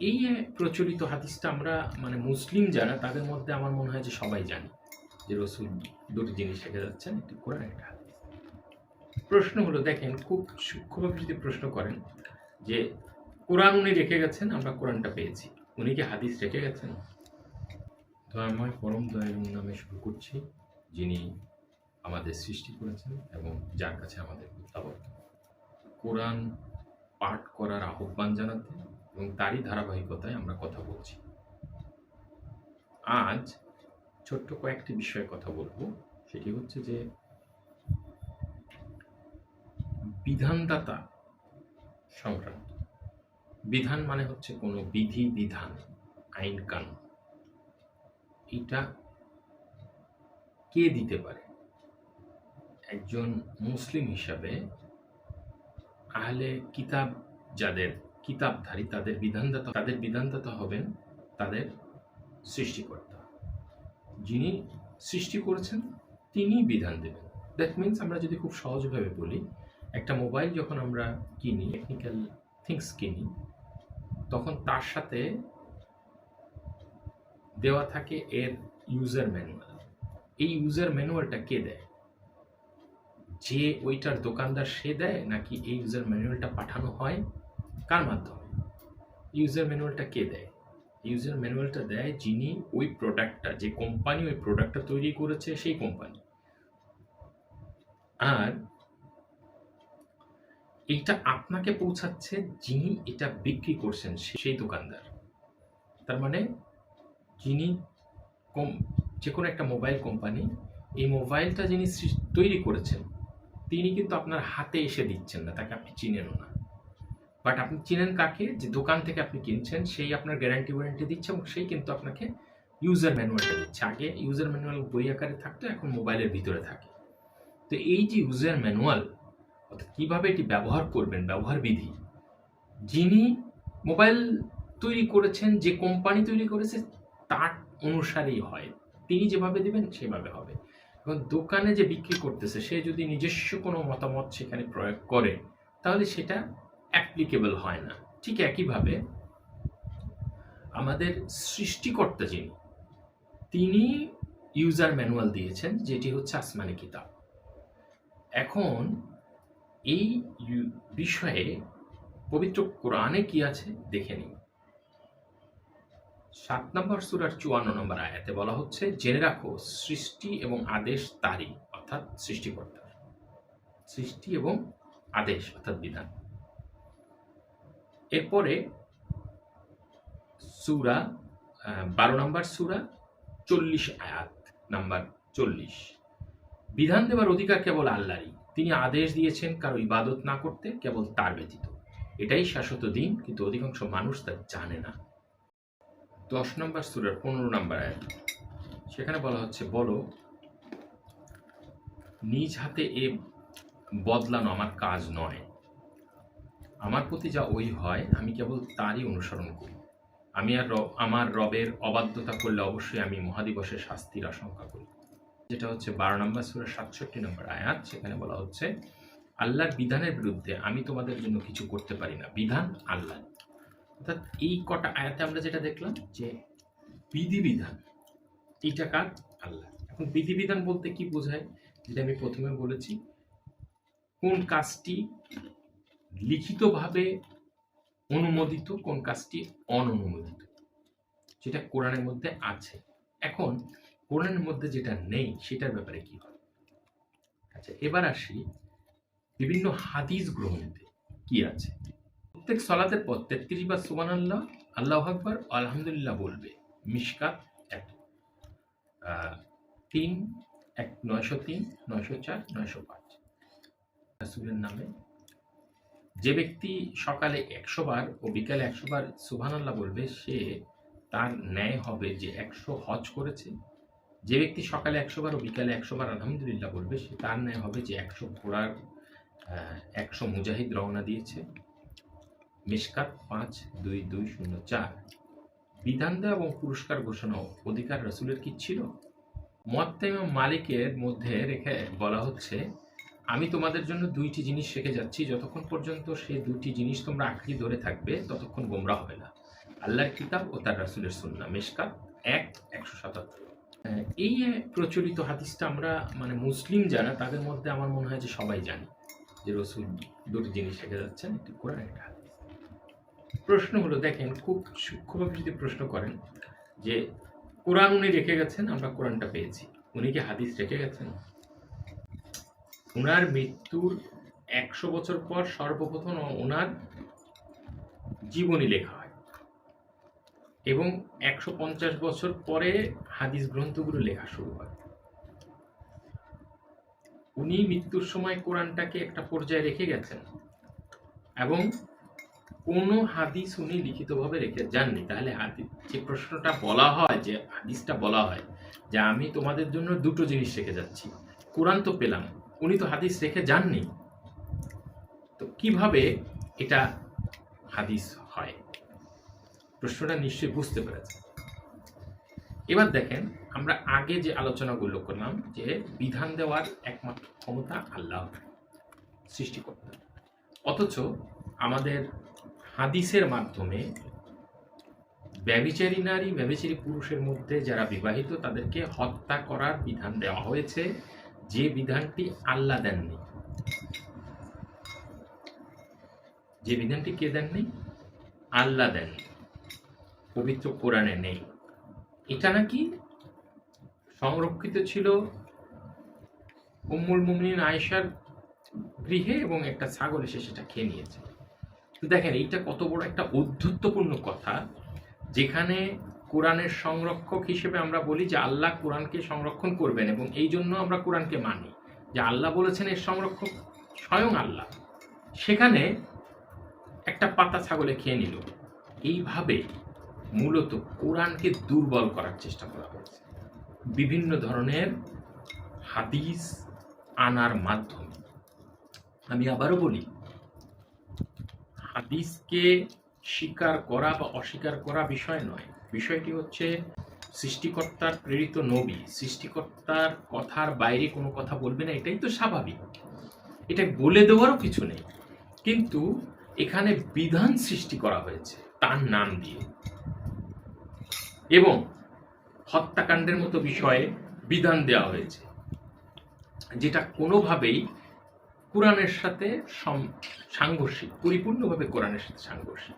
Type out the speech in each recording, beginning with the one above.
এই প্রচলিত হাদিসটা আমরা মানে মুসলিম যারা, তাদের মধ্যে আমার মনে হয় যে সবাই জানি। যে রসুল দুটি জিনিস রেখে যাচ্ছেন একটি কোরআন, একটা হাদিস। প্রশ্ন হলো, দেখেন, খুব সূক্ষ্মভাবে যদি প্রশ্ন করেন, যে কোরআন উনি রেখে গেছেন, আমরা কোরআনটা পেয়েছি। উনি কি হাদিস রেখে গেছেন? দয়াময় পরম দয়ালু নামে শুরু করছি, যিনি আমাদের সৃষ্টি করেছেন এবং যার কাছে আমাদের কোরআন পাঠ করার আহ্বান জানাতে এবং তারই ধারাবাহিকতায় আমরা কথা বলছি। আজ ছোট্ট কয়েকটি বিষয়ে কথা বলব। সেটি হচ্ছে যে, বিধানদাতা সংক্রান্ত বিধান মানে হচ্ছে কোনো বিধি, বিধান, আইন, কানুন। এটা কে দিতে পারে? একজন মুসলিম হিসাবে আহলে কিতাব যাদের কিতাবধারী, তাদের বিধানদাতা তাদের বিধানদাতা হবেন তাদের সৃষ্টিকর্তা। যিনি সৃষ্টি করেছেন তিনি বিধান দেবেন। দ্যাট মিনস আমরা যদি খুব সহজভাবে বলি, একটা মোবাইল যখন আমরা কিনি টেকনিক্যাল থিংস কিনি, তখন তার সাথে দেওয়া থাকে এর ইউজার ম্যানুয়াল এই ইউজার ম্যানুয়ালটা কে দেয়? যে ওইটার দোকানদার সে দেয়, নাকি এই ইউজার ম্যানুয়ালটা পাঠানো হয়? কার মাধ্যমে? ইউজার ম্যানুয়ালটা কে দেয়? ইউজার ম্যানুয়ালটা দেয় যিনি ওই প্রোডাক্টটা যে কোম্পানি ওই প্রোডাক্টটা তৈরি করেছে সেই কোম্পানি আর এটা আপনাকে পৌঁছাচ্ছে যিনি এটা বিক্রি করছেন সেই দোকানদার। তার মানে যিনি কম যে কোনো একটা মোবাইল কোম্পানি এই মোবাইলটা যিনি তৈরি করেছেন, তিনি কিন্তু আপনার হাতে এসে দিচ্ছেন না, তাকে আপনি চিনেনও না। বাট আপনি চিনেন কাকে, যে দোকান থেকে আপনি কিনছেন, সেই আপনার গ্যারান্টি ওয়ারেন্টি দিচ্ছে এবং সেই কিন্তু আপনাকে ইউজার ম্যানুয়ালটা দিচ্ছে। আগে ইউজার ম্যানুয়াল বই আকারে থাকতো, এখন মোবাইলের ভিতরে থাকে। তো এই যে ইউজার ম্যানুয়াল অর্থাৎ কীভাবে এটি ব্যবহার করবেন, ব্যবহার বিধি, যিনি মোবাইল তৈরি করেছেন, যে কোম্পানি তৈরি করেছে, তার অনুসারেই হয়। তিনি যেভাবে দিবেন, সেভাবে হবে। এবং দোকানে যে বিক্রি করতেছে, সে যদি নিজস্ব কোনো মতামত সেখানে প্রয়োগ করে, তাহলে সেটা অ্যাপ্লিকেবল হয় না। ঠিক একইভাবে আমাদের সৃষ্টিকর্তা যিনি, তিনি ইউজার ম্যানুয়াল দিয়েছেন, যেটি হচ্ছে আসমানি কিতাব। এখন এই বিষয়ে পবিত্র কোরআনে কি আছে দেখে নিন। সাত নম্বর সুরার চুয়ান্ন নম্বর আয়াতে বলা হচ্ছে, জেনে রাখো, সৃষ্টি এবং আদেশ তারই অর্থাৎ সৃষ্টিকর্তা সৃষ্টি এবং আদেশ, অর্থাৎ বিধান। এরপরে সুরা বারো নম্বর সুরা, চল্লিশ আয়াত, নাম্বার চল্লিশ। বিধান দেওয়ার অধিকার কেবল আল্লাহরই। তিনি আদেশ দিয়েছেন কারও ইবাদত না করতে, কেবল তার ব্যতীত। এটাই শাশ্বত দিন, কিন্তু অধিকাংশ মানুষ তা জানে না। দশ নম্বর সুরার পনেরো নম্বর আয়াত। সেখানে বলা হচ্ছে, বলো, নিজ হাতে এ বদলানো আমার কাজ নয়। আমার প্রতি যা ওই হয় আমি কেবল তারই অনুসরণ করি। আমি আর আমার রবের অবাধ্যতা করলে অবশ্যই আমি মহাদিবসের শাস্তির আশঙ্কা করি। যেটা হচ্ছে বারো নম্বর সুরের সাতষট্টি নম্বর আয়াত, সেখানে বলা হচ্ছে, আল্লাহর বিধানের বিরুদ্ধে আমি তোমাদের জন্য কিছু করতে পারি না। বিধান আল্লাহ। অর্থাৎ এই কটা আয়াতে আমরা যেটা দেখলাম যে বিধিবিধান, এইটা কার? আল্লাহ। এখন বিধিবিধান বলতে কি বোঝায়? যেটা আমি প্রথমে বলেছি, কোন কাজটি লিখিতভাবে অনুমোদিত কোন কাজটি? অননুমোদিত। যেটা কোরআনের মধ্যে আছে। এখন, কোরআনের মধ্যে যেটা নেই, সেটার ব্যাপারে কি হয় আচ্ছা এবার আসি বিভিন্ন হাদিস গ্রহণতে কি আছে? প্রত্যেক সলাতের পর তেত্রিশ বার সুবান আল্লাহ আল্লাহ আকবর, আলহামদুলিল্লাহ বলবে। মিশকাত এক তিন, এক, নয়শো তিন, নয়শো চার, নয়শো পাঁচ। নামে যে ব্যক্তি সকালে একশো বার ও বিকালে একশো বার সুবহান আল্লাহ বলবে, সে তার ন্যায় হবে যে একশো হজ করেছে। যে ব্যক্তি সকালে একশো বার ও বিকালে একশো বার আলহামদুলিল্লাহ বলবে, সে তার ন্যায় হবে যে একশো ঘোড়ার একশো মুজাহিদ রওনা দিয়েছে। মিশকাত পাঁচ, দুই দুই, শূন্য, চার। বিধান দেওয়া এবং পুরস্কার ঘোষণা অধিকার রসুলের কি ছিল? মত্তাইম মালিকের মধ্যে রেখে বলা হচ্ছে আমি তোমাদের জন্য দুইটি জিনিস রেখে যাচ্ছি। যতক্ষণ পর্যন্ত সে দুটি জিনিস তোমরা আঁকড়ি ধরে থাকবে, ততক্ষণ গোমরা হবে না। আল্লাহর কিতাব ও তার রাসুলের সুন্না মেশকাত এক, একশো সাতাত্তর। এই প্রচলিত হাদিসটা আমরা মানে মুসলিম যারা, তাদের মধ্যে আমার মনে হয় যে সবাই জানি যে রসুল দুটি জিনিস রেখে যাচ্ছেন, একটি কোরআন, একটা হাদিস। প্রশ্ন হলো, দেখেন, খুব সূক্ষ্মভাবে যদি প্রশ্ন করেন যে কোরআন উনি রেখে গেছেন, আমরা কোরআনটা পেয়েছি। উনি কি হাদিস রেখে গেছেন? ওনার মৃত্যুর একশো বছর পর সর্বপ্রথম ওনার জীবনী লেখা হয়। এবং একশো পঞ্চাশ বছর পরে হাদিস গ্রন্থগুলো লেখা শুরু হয়। উনি মৃত্যুর সময় কোরআনটাকে একটা পর্যায়ে রেখে গেছেন এবং কোনো হাদিস উনি লিখিতভাবে রেখে যাননি। তাহলে হাদিস যে প্রশ্নটা বলা হয়, যে হাদিসটা বলা হয়, যে আমি তোমাদের জন্য দুটো জিনিস রেখে যাচ্ছি। কোরআন তো পেলাম। উনি তো হাদিস রেখে যাননি। তো কীভাবে এটা হাদিস হয়? প্রশ্নটা নিশ্চয়ই বুঝতে পেরেছে এবার দেখেন, আমরা আগে যে আলোচনাগুলো করলাম যে বিধান দেওয়ার একমাত্র ক্ষমতা আল্লাহ সৃষ্টি সৃষ্টিকর্তা অথচ আমাদের হাদিসের মাধ্যমে ব্যবিচারী নারী ব্যবিচারী পুরুষের মধ্যে যারা বিবাহিত, তাদেরকে হত্যা করার বিধান দেওয়া হয়েছে। যে বিধানটি আল্লাহ দেননি। যে বিধানটি কে দেননি? আল্লাহ দেননি। পবিত্র কোরআনে নেই। এটা নাকি সংরক্ষিত ছিল উম্মুল মুমিনিন আয়েশার গৃহে এবং একটা ছাগল এসে সেটা খেয়ে নিয়েছে। তো দেখেন, এইটা কত বড় একটা অধ্যত্বপূর্ণ কথা, যেখানে কোরআনের সংরক্ষক হিসেবে আমরা বলি যে আল্লাহ কোরআনকে সংরক্ষণ করবেন এবং এই জন্য আমরা কোরআনকে মানি। যে আল্লাহ বলেছেন এর সংরক্ষক স্বয়ং আল্লাহ। সেখানে একটা পাতা ছাগলে খেয়ে নিল। এইভাবে মূলত কোরআনকে দুর্বল করার চেষ্টা করা হয়েছে। বিভিন্ন ধরনের হাদিস আনার মাধ্যমে। আমি আবারও বলি, হাদিসকে স্বীকার করা বা অস্বীকার করা বিষয় নয়। বিষয়টি হচ্ছে সৃষ্টিকর্তার প্রেরিত নবী। সৃষ্টিকর্তার কথার বাইরে কোনো কথা বলবে না, এটাই তো স্বাভাবিক। এটা বলে দেওয়ারও কিছু নেই। কিন্তু এখানে বিধান সৃষ্টি করা হয়েছে তার নাম দিয়ে। এবং হত্যাকাণ্ডের মতো বিষয়ে বিধান দেওয়া হয়েছে, যেটা কোনোভাবেই কোরআনের সাথে সাংঘর্ষিক, পরিপূর্ণভাবে কোরআনের সাথে সাংঘর্ষিক।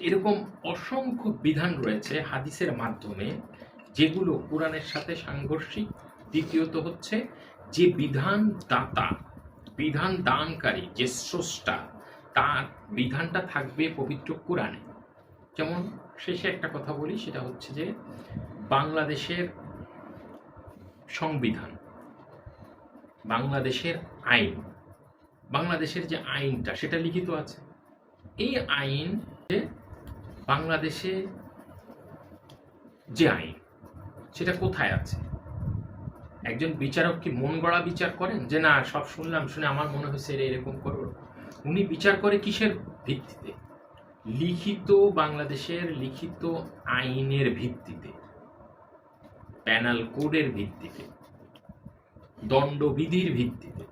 এরকম অসংখ্য বিধান রয়েছে হাদিসের মাধ্যমে, যেগুলো কোরআনের সাথে সাংঘর্ষিক। দ্বিতীয়ত হচ্ছে যে বিধান দাতা বিধান দানকারী যে স্রষ্টা, তার বিধানটা থাকবে পবিত্র কোরআনে। যেমন শেষে একটা কথা বলি, সেটা হচ্ছে যে বাংলাদেশের সংবিধান, বাংলাদেশের আইন, বাংলাদেশের যে আইনটা, সেটা লিখিত আছে। এই আইন বাংলাদেশে যে আইন, সেটা কোথায় আছে? একজন বিচারক কি মন গড়া বিচার করেন? যে না, সব শুনলাম, শুনে আমার মনে হয়েছে এরকম করব। উনি বিচার করে কিসের ভিত্তিতে? লিখিত বাংলাদেশের লিখিত আইনের ভিত্তিতে প্যানাল কোডের ভিত্তিতে, দণ্ডবিধির ভিত্তিতে।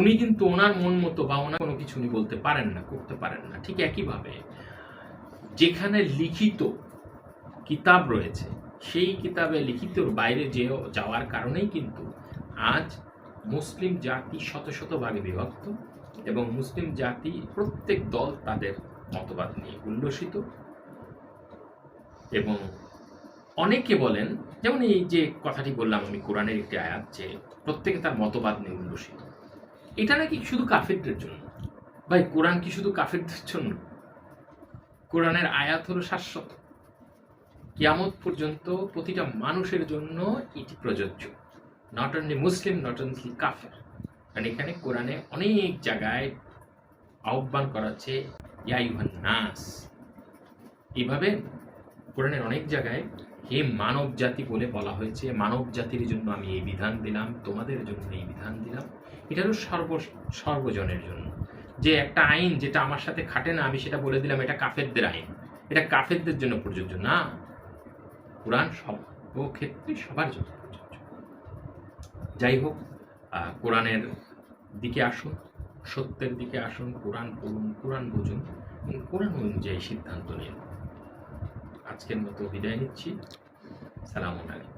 উনি কিন্তু ওনার মন মতো বা ওনার কোনো কিছু উনি বলতে পারেন না, করতে পারেন না। ঠিক একইভাবে যেখানে লিখিত কিতাব রয়েছে, সেই কিতাবে লিখিতর বাইরে যে যাওয়ার কারণেই কিন্তু আজ মুসলিম জাতি শত শত ভাগে বিভক্ত এবং মুসলিম জাতি প্রত্যেক দল তাদের মতবাদ নিয়ে উল্লসিত। এবং অনেকে বলেন, যেমন এই যে কথাটি বললাম আমি কোরআনের একটি আয়াত যে প্রত্যেকে তার মতবাদ নিয়ে উল্লসিত। এটা নাকি শুধু কাফেরদের জন্য? ভাই, কোরআন কি শুধু কাফেরদের জন্য? কোরআনের আয়াত হলো শাশ্বত। কিয়ামত পর্যন্ত প্রতিটা মানুষের জন্য এটি প্রযোজ্য। Not only Muslim not only কাফের। কারণ এখানে কোরআনে অনেক জায়গায় আহ্বান করা হচ্ছে ইয়াইহান নাস। এইভাবে কোরআনের অনেক জায়গায় হে মানব জাতি বলে বলা হয়েছে, মানব জাতির জন্য আমি এই বিধান দিলাম, তোমাদের জন্য এই বিধান দিলাম। এটা হলো সর্ব, সর্বজনের জন্য। যে একটা আইন যেটা আমার সাথে খাটে না, আমি সেটা বলে দিলাম, এটা কাফেরদের আইন। এটা কাফেরদের জন্য প্রযোজ্য না। কোরআন সব ক্ষেত্রে সবার জন্য প্রযোজ্য। যাই হোক কোরআনের দিকে আসুন, সত্যের দিকে আসুন, কোরআন পড়ুন, কোরআন বুঝুন, এবং কোরআন অনুযায়ী সিদ্ধান্ত নিন। আজকের মতো বিদায় নিচ্ছি। সালাম আলাইকুম।